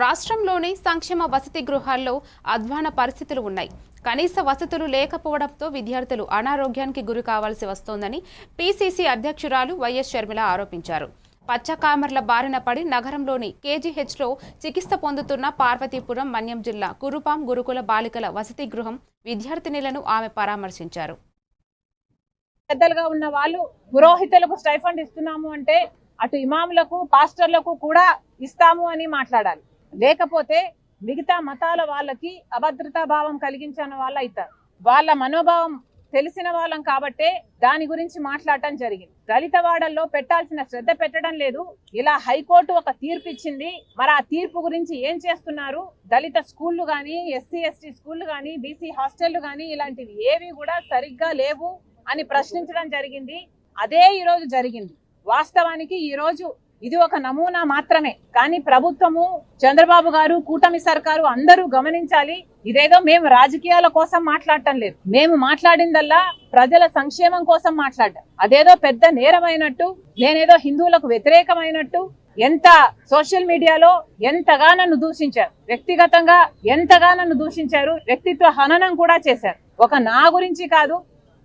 రాష్ట్రంలోని సంక్షేమ వసతి గృహాల్లో అధ్వాన పరిస్థితులు ఉన్నాయి. కనీస వసతులు లేకపోవడంతో విద్యార్థులు అనారోగ్యానికి గురి కావాల్సి వస్తోందని పీసీసీ అధ్యక్షురాలు వైఎస్ షర్మిల ఆరోపించారు. పచ్చకామర్ల బారిన పడి నగరంలోని కేజీహెచ్లో చికిత్స పొందుతున్న పార్వతీపురం మన్యం జిల్లా కురుపాం గురుకుల బాలికల వసతి గృహం విద్యార్థినిలను ఆమె పరామర్శించారు. పెద్దలుగా ఉన్న వాళ్ళు పురోహితులకు స్టైఫండ్ ఇస్తున్నాము అంటే అటు ఇమాములకు పాస్టర్లకు కూడా ఇస్తాము అని మాట్లాడాలి. లేకపోతే మిగతా మతాల వాళ్ళకి అభద్రతా భావం కలిగించిన వాళ్ళు అవుతారు. వాళ్ళ మనోభావం తెలిసిన వాళ్ళం కాబట్టే దాని గురించి మాట్లాడటం జరిగింది. దళిత వాడల్లో పెట్టాల్సిన శ్రద్ధ పెట్టడం లేదు. ఇలా హైకోర్టు ఒక తీర్పు ఇచ్చింది. మరి ఆ తీర్పు గురించి ఏం చేస్తున్నారు? దళిత స్కూళ్ళు కానీ ఎస్సీ ఎస్టీ స్కూళ్ళు కానీ బీసీ హాస్టళ్ళు కానీ ఇలాంటివి ఏవి కూడా సరిగ్గా లేవు అని ప్రశ్నించడం జరిగింది. అదే ఈరోజు జరిగింది. వాస్తవానికి ఈ రోజు ఇది ఒక నమూనా మాత్రమే. కానీ ప్రభుత్వము చంద్రబాబు గారు కూటమి సర్కారు అందరూ గమనించాలి ఇదేదో మేము రాజకీయాల కోసం మాట్లాడటం లేదు. మేము మాట్లాడిందల్లా ప్రజల సంక్షేమం కోసం మాట్లాడటం అదేదో పెద్ద నేరమైనట్టు నేనేదో హిందువులకు వ్యతిరేకమైనట్టు ఎంత సోషల్ మీడియాలో ఎంతగా నన్ను దూషించారు. వ్యక్తిగతంగా ఎంతగా నన్ను దూషించారు. వ్యక్తిత్వ హననం కూడా చేశారు. ఒక నా గురించి కాదు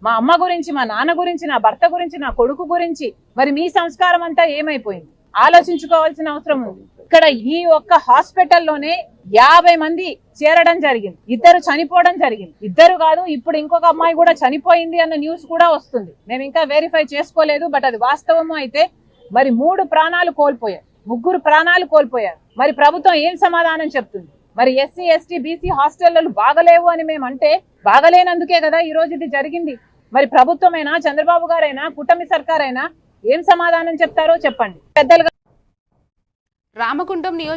మా అమ్మ గురించి మా నాన్న గురించి నా భర్త గురించి నా కొడుకు గురించి మరి మీ సంస్కారం అంతా ఏమైపోయింది? ఆలోచించుకోవాల్సిన అవసరం ఉంది. ఇక్కడ ఈ ఒక్క హాస్పిటల్లోనే యాభై మంది చేరడం జరిగింది. ఇద్దరు చనిపోవడం జరిగింది. ఇద్దరు కాదు ఇప్పుడు ఇంకొక అమ్మాయి కూడా చనిపోయింది అన్న న్యూస్ కూడా వస్తుంది. మేము ఇంకా వెరిఫై చేసుకోలేదు బట్ అది వాస్తవము అయితే మరి మూడు ప్రాణాలు కోల్పోయారు. ముగ్గురు ప్రాణాలు కోల్పోయారు. మరి ప్రభుత్వం ఏం సమాధానం చెప్తుంది? మరి ఎస్సీ ఎస్టీ బీసీ హాస్టళ్ళలో బాగలేవు అని మేము అంటే బాగలేనందుకే కదా ఈ రోజు ఇది జరిగింది. మరి ప్రభుత్వమైనా చంద్రబాబు గారైనా కూటమి సర్కారైనా ఏం సమాధానం చెప్తారో చెప్పండి. పెద్దలుగా రామగుండం నియోజక